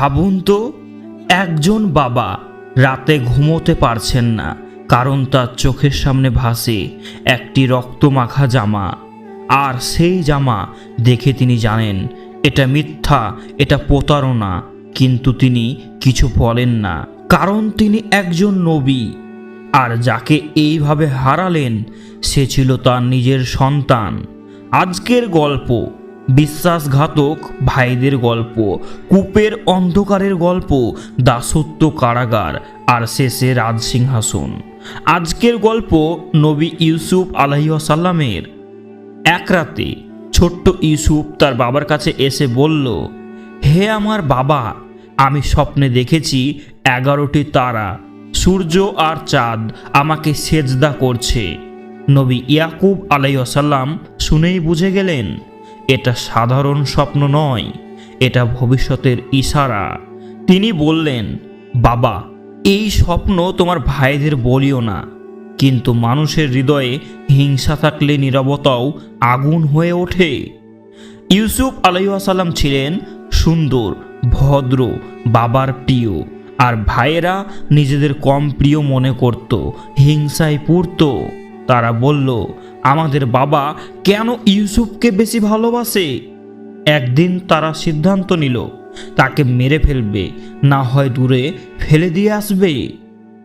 ভাবুন তো, একজন বাবা রাতে ঘুমোতে পারছেন না, কারণ তার চোখের সামনে ভাসে একটি রক্তমাখা জামা। আর সেই জামা দেখে তিনি জানেন, এটা মিথ্যা, এটা প্রতারণা, কিন্তু তিনি কিছু বলেন না, কারণ তিনি একজন নবী। আর যাকে এইভাবে হারালেন, সে ছিল তার নিজের সন্তান। আজকের গল্প বিশ্বাসঘাতক ভাইদের গল্প, কূপের অন্ধকারের গল্প, দাসত্ব কারাগার আর শেষে রাজসিংহাসন আজকের গল্প নবী ইউসুফ আলাইসাল্লামের এক রাতে ছোট্ট ইউসুফ তার বাবার কাছে এসে বলল, হে আমার বাবা, আমি স্বপ্নে দেখেছি এগারোটি তারা, সূর্য আর চাঁদ আমাকে সেজদা করছে। নবী ইয়াকুব আলাইসাল্লাম শুনেই বুঝে গেলেন এটা সাধারণ স্বপ্ন নয়, এটা ভবিষ্যতের ইশারা। তিনি বললেন, বাবা, এই স্বপ্ন তোমার ভাইদের বলিও না, কিন্তু মানুষের হৃদয়ে হিংসা থাকলে নীরবতাও আগুন হয়ে ওঠে। ইউসুফ আলাইসাল্লাম ছিলেন সুন্দর, ভদ্র, বাবার প্রিয়, আর ভাইয়েরা নিজেদের কম প্রিয় মনে করত, হিংসায় পূর্ত। তারা বলল আমাদের বাবা কেন ইউসুফকে বেশি ভালোবাসে? একদিন তারা সিদ্ধান্ত নিল, তাকে মেরে ফেলবে, না হয় দূরে ফেলে দিয়ে আসবে।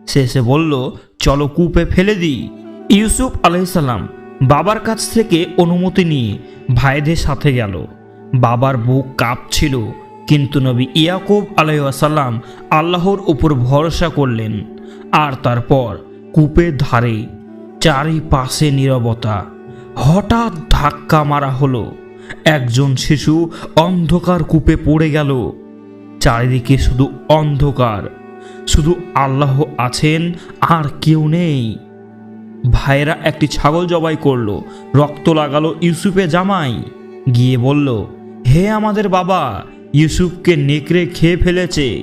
শেষে বলল, চলো কূপে ফেলে দিই। ইউসুফ আলাইসাল্লাম বাবার কাছ থেকে অনুমতি নিয়ে ভাইদের সাথে গেল। বাবার বুক কাঁপছিল, কিন্তু নবী ইয়াকুব আলাইসাল্লাম আল্লাহর উপর ভরসা করলেন। আর তারপর কূপের ধারে চারিপাশে নীরবতা। হঠাৎ ধাক্কা মারা হলো। একজন শিশু অন্ধকার কূপে পড়ে গেল। চারিদিকে শুধু অন্ধকার। শুধু আল্লাহ আছেন, আর কেউ নেই। ভাইয়েরা একটি ছাগল জবাই করল। রক্ত লাগালো ইউসুফে জামাই। গিয়ে বলল, হে আমাদের বাবা, ইউসুফকে নেকড়ে খেয়ে ফেলেছে।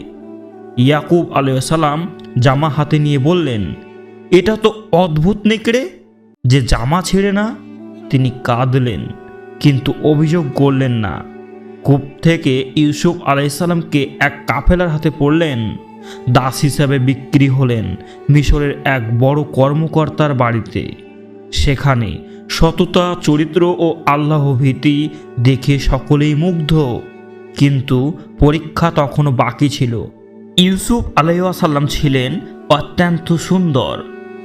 ইয়াকুব আলাইসাল্লাম জামা হাতে নিয়ে বললেন এটা তো অদ্ভুত নেকড়ে যে জামা ছেড়ে না তিনি কাঁদলেন, কিন্তু অভিযোগ করলেন না। কূপ থেকে ইউসুফ আলাইসাল্লামকে এক কাফেলার হাতে পড়লেন, দাস হিসাবে বিক্রি হলেন মিশরের এক বড় কর্মকর্তার বাড়িতে। সেখানে সততা, চরিত্র ও আল্লাহ ভীতি দেখে সকলেই মুগ্ধ, কিন্তু পরীক্ষা তখনও বাকি ছিল। ইউসুফ আলাইসাল্লাম ছিলেন অত্যন্ত সুন্দর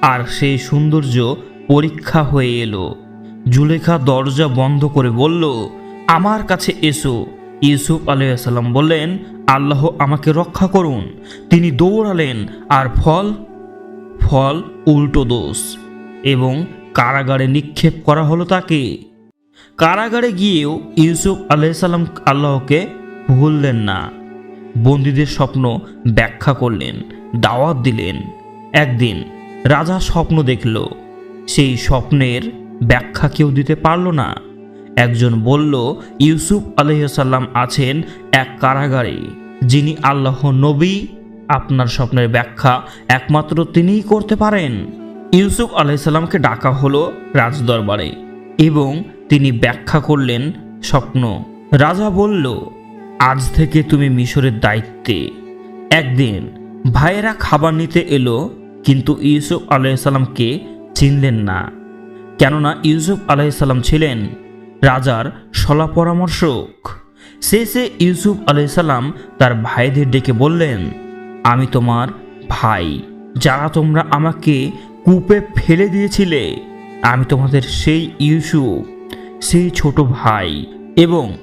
আর সেই সৌন্দর্য পরীক্ষা হয়ে এলো। জুলেখা দরজা বন্ধ করে বলল, আমার কাছে এসো। ইউসুফ আলাইসাল্লাম বললেন, আল্লাহ আমাকে রক্ষা করুন। তিনি দৌড়ালেন, আর ফল ফল উল্টো দোষ এবং কারাগারে নিক্ষেপ করা হলো তাকে। কারাগারে গিয়েও ইউসুফ আলাইসাল্লাম আল্লাহকে ভুললেন না। বন্দীদের স্বপ্ন ব্যাখ্যা করলেন, দাওয়াত দিলেন। একদিন রাজা স্বপ্ন দেখল। সেই স্বপ্নের ব্যাখ্যা কেউ দিতে পারল না। একজন বলল, ইউসুফ আলহিসাল্লাম আছেন এক কারাগারে। যিনি আল্লাহ নবী, আপনার স্বপ্নের ব্যাখ্যা একমাত্র তিনিই করতে পারেন। ইউসুফ আলাইসাল্লামকে ডাকা হলো রাজদরবারে এবং তিনি ব্যাখ্যা করলেন স্বপ্ন। রাজা বলল, আজ থেকে তুমি মিশরের দায়িত্বে। একদিন ভাইয়েরা খাবার নিতে এলো কিন্তু ইউসুফ আলাইসাল্লামকে চিনলেন না। কেননা ইউসুফ আলাইসাল্লাম ছিলেন রাজার সলা পরামর্শক। শেষে ইউসুফ আলাইসাল্লাম তার ভাইদের ডেকে বললেন, আমি তোমার ভাই, যারা তোমরা আমাকে কূপে ফেলে দিয়েছিলে, আমি তোমাদের সেই ইউসুফ, সেই ছোট ভাই। এবং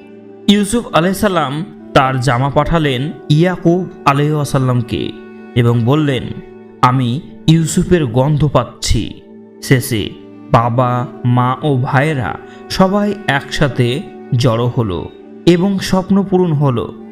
ইউসুফ আলাইসাল্লাম তার জামা পাঠালেন ইয়াকুব আলাইসাল্লামকে এবং বললেন, আমি ইউসুফের গন্ধ পাচ্ছি। শেষে বাবা, মা ও ভাইয়েরা সবাই একসাথে জড়ো হলো এবং স্বপ্ন পূরণ হলো।